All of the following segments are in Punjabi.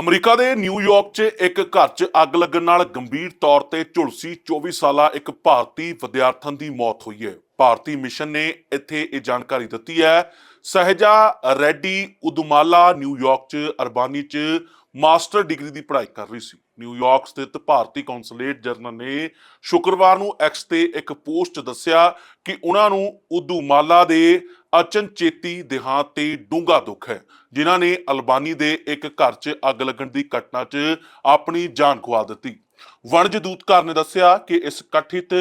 ਅਮਰੀਕਾ ਦੇ ਨਿਊਯਾਰਕ 'ਚ ਇੱਕ ਘਰ 'ਚ ਅੱਗ ਲੱਗਣ ਨਾਲ ਗੰਭੀਰ ਤੌਰ ਤੇ ਝੁਲਸੀ 24 ਸਾਲਾ ਇੱਕ ਭਾਰਤੀ ਵਿਦਿਆਰਥਣ ਦੀ ਮੌਤ ਹੋਈ ਹੈ। ਭਾਰਤੀ ਮਿਸ਼ਨ ਨੇ ਇੱਥੇ ਇਹ ਜਾਣਕਾਰੀ ਦਿੱਤੀ ਹੈ। ਸਹਿਜਾ ਰੈਡੀ ਉਦਮਾਲਾ ਨਿਊਯਾਰਕ 'ਚ ਅਰਬਾਨੀ 'ਚ ਮਾਸਟਰ ਡਿਗਰੀ ਦੀ ਪੜ੍ਹਾਈ ਕਰ ਰਹੀ ਸੀ। ਨਿਊਯਾਰਕ ਸਥਿਤ ਭਾਰਤੀ ਕੌਂਸੂਲੇਟ ਜਨਰਲ ਨੇ ਸ਼ੁੱਕਰਵਾਰ ਨੂੰ ਐਕਸ ਤੇ ਇੱਕ ਪੋਸਟ 'ਚ ਦੱਸਿਆ ਕਿ ਉਹਨਾਂ ਨੂੰ ਉਦੂਮਾਲਾ ਦੇ ਅਚਨਚੇਤੀ ਦੇਹਾਂਤ ਤੇ ਡੂੰਘਾ ਦੁੱਖ ਹੈ। ਜਿਨ੍ਹਾਂ ਨੇ ਅਲਬਾਨੀ ਦੇ ਇੱਕ ਘਰ 'ਚ ਅੱਗ ਲੱਗਣ ਦੀ ਘਟਨਾ 'ਚ ਆਪਣੀ ਜਾਨ ਗਵਾ ਦਿੱਤੀ। ਵਣਜ ਦੂਤਕਾਰ ਨੇ ਦੱਸਿਆ ਕਿ ਇਸ ਕਠਿਤ,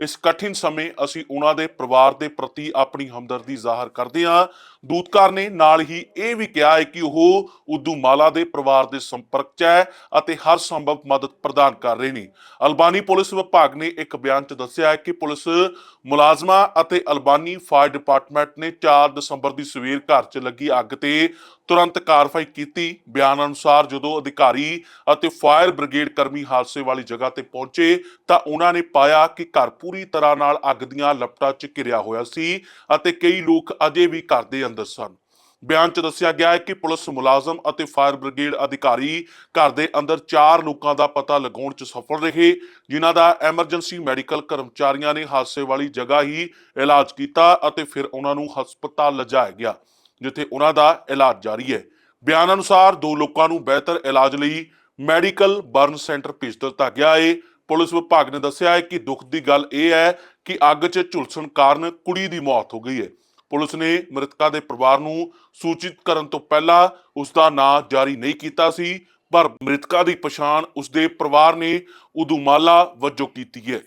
ਇਸ ਕਠਿਨ ਸਮੇਂ ਅਸੀਂ ਉਹਨਾਂ ਦੇ ਪਰਿਵਾਰ ਦੇ ਪ੍ਰਤੀ ਆਪਣੀ ਹਮਦਰਦੀ ਜ਼ਾਹਰ ਕਰਦੇ ਹਾਂ। ਦੂਤਕਾਰ ਨੇ ਨਾਲ ਹੀ ਇਹ ਵੀ ਕਿਹਾ ਹੈ ਕਿ ਉਹ ਉਦੂਮਾਲਾ ਦੇ ਪਰਿਵਾਰ ਦੇ ਸੰਪਰਕ 'ਚ ਹੈ ਅਤੇ ਹਰ ਸੰਭਵ ਮਦਦ ਪ੍ਰਦਾਨ ਕਰ ਰਹੇ ਨੇ। ਅਲਬਾਨੀ ਪੁਲਿਸ ਵਿਭਾਗ ਨੇ ਇੱਕ ਬਿਆਨ 'ਚ ਦੱਸਿਆ ਹੈ ਕਿ ਪੁਲਿਸ ਮੁਲਾਜ਼ਮਾਂ ਅਤੇ ਅਲਬਾਨੀ ਫਾਇਰ ਡਿਪਾਰਟਮੈਂਟ ਨੇ 4 ਦਸੰਬਰ ਦੀ ਸਵੇਰ ਘਰ 'ਚ ਲੱਗੀ ਅੱਗ ਤੇ ਤੁਰੰਤ ਕਾਰਵਾਈ ਕੀਤੀ। ਬਿਆਨ ਅਨੁਸਾਰ ਜਦੋਂ ਅਧਿਕਾਰੀ ਅਤੇ ਫਾਇਰ ਬ੍ਰਿਗੇਡ ਕਰਮੀ ਹਾਦਸੇ ਵਾਲੀ ਜਗ੍ਹਾ ਤੇ ਪਹੁੰਚੇ ਤਾਂ ਉਹਨਾਂ ਨੇ ਪਾਇਆ ਕਿ ਘਰ ਪੂਰੀ ਤਰ੍ਹਾਂ ਨਾਲ ਅੱਗ ਦੀਆਂ ਲਪਟਾਂ 'ਚ ਘਿਰਿਆ ਹੋਇਆ ਸੀ ਅਤੇ ਕਈ ਲੋਕ ਅਜੇ ਵੀ ਘਰ ਦੇ ਅੰਦਰ ਸਨ। ਬਿਆਨ 'ਚ ਦੱਸਿਆ ਗਿਆ ਹੈ ਕਿ ਪੁਲਿਸ ਮੁਲਾਜ਼ਮ ਅਤੇ ਫਾਇਰ ਬ੍ਰਿਗੇਡ ਅਧਿਕਾਰੀ ਘਰ ਦੇ ਅੰਦਰ 4 ਲੋਕਾਂ ਦਾ ਪਤਾ ਲਗਾਉਣ 'ਚ ਸਫਲ ਰਹੇ, ਜਿਨ੍ਹਾਂ ਦਾ ਐਮਰਜੈਂਸੀ ਮੈਡੀਕਲ ਕਰਮਚਾਰੀਆਂ ਨੇ ਹਾਦਸੇ ਵਾਲੀ ਜਗ੍ਹਾ ਹੀ ਇਲਾਜ ਕੀਤਾ ਅਤੇ ਫਿਰ ਉਹਨਾਂ ਨੂੰ ਹਸਪਤਾਲ ਲਿਜਾਇਆ ਗਿਆ, ਜਿੱਥੇ ਉਹਨਾਂ ਦਾ ਇਲਾਜ ਜਾਰੀ ਹੈ। ਬਿਆਨ ਅਨੁਸਾਰ ਦੋ ਲੋਕਾਂ ਨੂੰ ਬਿਹਤਰ ਇਲਾਜ ਲਈ ਮੈਡੀਕਲ ਬਰਨ ਸੈਂਟਰ ਭੇਜ ਦਿੱਤਾ ਗਿਆ ਏ। ਪੁਲਿਸ ਵਿਭਾਗ ਨੇ ਦੱਸਿਆ ਹੈ ਕਿ ਦੁੱਖ ਦੀ ਗੱਲ ਇਹ ਹੈ ਕਿ ਅੱਗ 'ਚ ਝੁਲਸਣ ਕਾਰਨ ਕੁੜੀ ਦੀ ਮੌਤ ਹੋ ਗਈ ਹੈ ਪੁਲਿਸ ਨੇ ਮ੍ਰਿਤਕਾ ਦੇ ਪਰਿਵਾਰ ਨੂੰ ਸੂਚਿਤ ਕਰਨ ਤੋਂ ਪਹਿਲਾਂ ਉਸ ਦਾ ਨਾਂ ਜਾਰੀ ਨਹੀਂ ਕੀਤਾ ਸੀ, ਪਰ ਮ੍ਰਿਤਕਾ ਦੀ ਪਛਾਣ ਉਸ ਦੇ ਪਰਿਵਾਰ ਨੇ ਉਦੂਮਾਲਾ ਵਜੋਂ ਕੀਤੀ ਹੈ